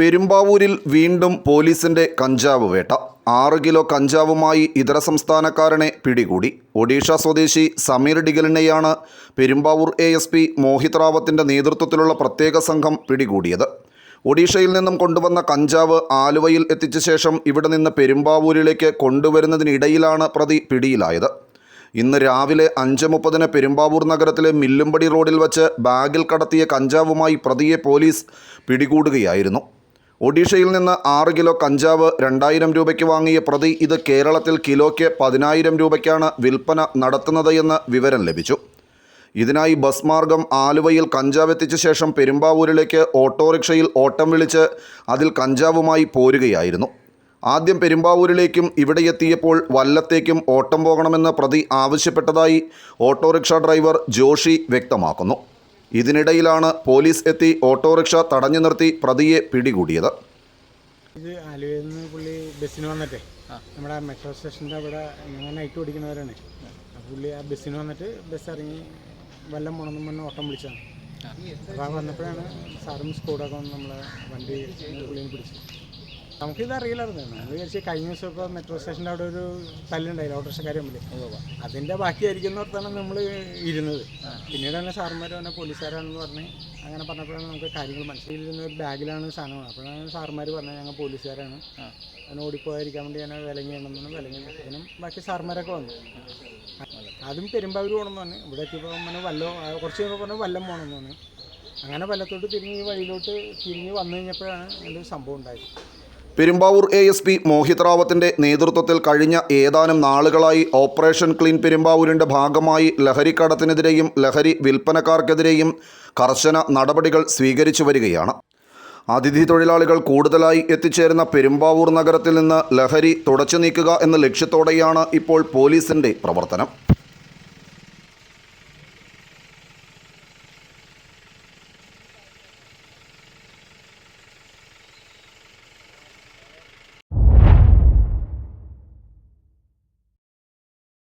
പെരുമ്പാവൂരിൽ വീണ്ടും പോലീസിന്റെ കഞ്ചാവ് വേട്ട. ആറ് കിലോ കഞ്ചാവുമായി ഇതര സംസ്ഥാനക്കാരനെ പിടികൂടി. ഒഡീഷ സ്വദേശി Sameer ഡിഗലിനെയാണ് Perumbavoor A S P Mohit റാവത്തിന്റെ നേതൃത്വത്തിലുള്ള പ്രത്യേക സംഘം പിടികൂടിയത്. ഒഡീഷയിൽ നിന്നും കൊണ്ടുവന്ന കഞ്ചാവ് ആലുവയിൽ എത്തിച്ച ശേഷം ഇവിടെ നിന്ന് പെരുമ്പാവൂരിലേക്ക് കൊണ്ടുവരുന്നതിനിടയിലാണ് പ്രതി പിടിയിലായത്. ഇന്ന് രാവിലെ അഞ്ച് മുപ്പതിന് പെരുമ്പാവൂർ നഗരത്തിലെ മില്ലുംപടി റോഡിൽ വച്ച് ബാഗിൽ കടത്തിയ കഞ്ചാവുമായി പ്രതിയെ പോലീസ് പിടികൂടുകയായിരുന്നു. ഒഡീഷയിൽ നിന്ന് ആറ് കിലോ കഞ്ചാവ് രണ്ടായിരം രൂപയ്ക്ക് വാങ്ങിയ പ്രതി ഇത് കേരളത്തിൽ കിലോയ്ക്ക് പതിനായിരം രൂപയ്ക്കാണ് വിൽപ്പന നടത്തുന്നത് വിവരം ലഭിച്ചു. ഇതിനായി ബസ് മാർഗം ആലുവയിൽ കഞ്ചാവ് എത്തിച്ച ശേഷം പെരുമ്പാവൂരിലേക്ക് ഓട്ടോറിക്ഷയിൽ ഓട്ടം വിളിച്ച് അതിൽ കഞ്ചാവുമായി പോരുകയായിരുന്നു. ആദ്യം പെരുമ്പാവൂരിലേക്കും ഇവിടെ എത്തിയപ്പോൾ വല്ലത്തേക്കും ഓട്ടം പോകണമെന്ന് പ്രതി ആവശ്യപ്പെട്ടതായി ഓട്ടോറിക്ഷ ഡ്രൈവർ ജോഷി വ്യക്തമാക്കുന്നു. ഇതിനിടയിലാണ് പോലീസ് എത്തി ഓട്ടോറിക്ഷ തടഞ്ഞു നിർത്തി പ്രതിയെ പിടികൂടിയത്. ഇത് ആലുവയിൽ നിന്ന് പുള്ളി ബസ്സിന് വന്നിട്ടേ നമ്മുടെ മെട്രോ സ്റ്റേഷന്റെ അവിടെ ഞാൻ നൈറ്റ് ഓടിക്കുന്നവരാണ്. പുള്ളി ആ ബസ്സിന് വന്നിട്ട് ബസ് ഇറങ്ങി വല്ലം പോണമെന്ന് പറഞ്ഞ് ഓട്ടം വിളിച്ചാണ് അപ്പോൾ ആ വന്നപ്പോഴാണ് സാറും സ്കൂടൊക്കെ വന്ന് നമ്മളെ വണ്ടി നമുക്കിത് അറിയില്ലായിരുന്നു. നമ്മൾ വിചാരിച്ച് കഴിഞ്ഞ ദിവസം ഇപ്പോൾ മെട്രോ സ്റ്റേഷന്റെ അവിടെ ഒരു തല്ലുണ്ടായില്ല? ഓട്ടോറിക്ഷക്കാർ തമ്മിൽ അതിന്റെ ബാക്കിയായിരിക്കും എന്ന് ഓർത്താണ് നമ്മൾ ഇരുന്നത്. പിന്നീട് തന്നെ സാറുമാർ തന്നെ പോലീസുകാരാണെന്ന് പറഞ്ഞ് അങ്ങനെ പറഞ്ഞപ്പോഴാണ് നമുക്ക് കാര്യങ്ങൾ മനസ്സിലിരുന്ന ഒരു ബാഗിലാണ് സാധനം. അപ്പോഴാണ് സാറുമാർ പറഞ്ഞത് ഞങ്ങൾ പോലീസുകാരാണ്. അതിന് ഓടിപ്പോയിരിക്കാൻ വേണ്ടി ഞാൻ വിലങ്ങി വേണമെന്ന് വിലങ്ങി അതിനും ബാക്കി സാറുമാരൊക്കെ വന്നു. അതും പെരുമ്പാവൂർ പോകണമെന്ന് പറഞ്ഞു. ഇവിടെ എത്തിയപ്പോൾ പറഞ്ഞു വല്ലോ കുറച്ച് കഴിഞ്ഞപ്പോൾ പറഞ്ഞു വല്ലം പോകണമെന്ന് പറഞ്ഞു. അങ്ങനെ വല്ലത്തോട്ട് തിരിഞ്ഞ് ഈ വഴിയിലോട്ട് തിരിഞ്ഞ് വന്നു കഴിഞ്ഞപ്പോഴാണ് നല്ലൊരു സംഭവം ഉണ്ടായത്. Perumbavoor A S P Mohit റാവത്തിന്റെ നേതൃത്വത്തിൽ കഴിഞ്ഞ ഏതാനും നാളുകളായി ഓപ്പറേഷൻ ക്ലീൻ പെരുമ്പാവൂരിന്റെ ഭാഗമായി ലഹരിക്കടത്തിനെതിരെയും ലഹരി വിൽപ്പനക്കാർക്കെതിരെയും കർശന നടപടികൾ സ്വീകരിച്ചു വരികയാണ്. അതിഥി തൊഴിലാളികൾ കൂടുതലായി എത്തിച്ചേരുന്ന പെരുമ്പാവൂർ നഗരത്തിൽ നിന്ന് ലഹരി തുടച്ചു നീക്കുക എന്ന ലക്ഷ്യത്തോടെയാണ് ഇപ്പോൾ പോലീസിന്റെ പ്രവർത്തനം.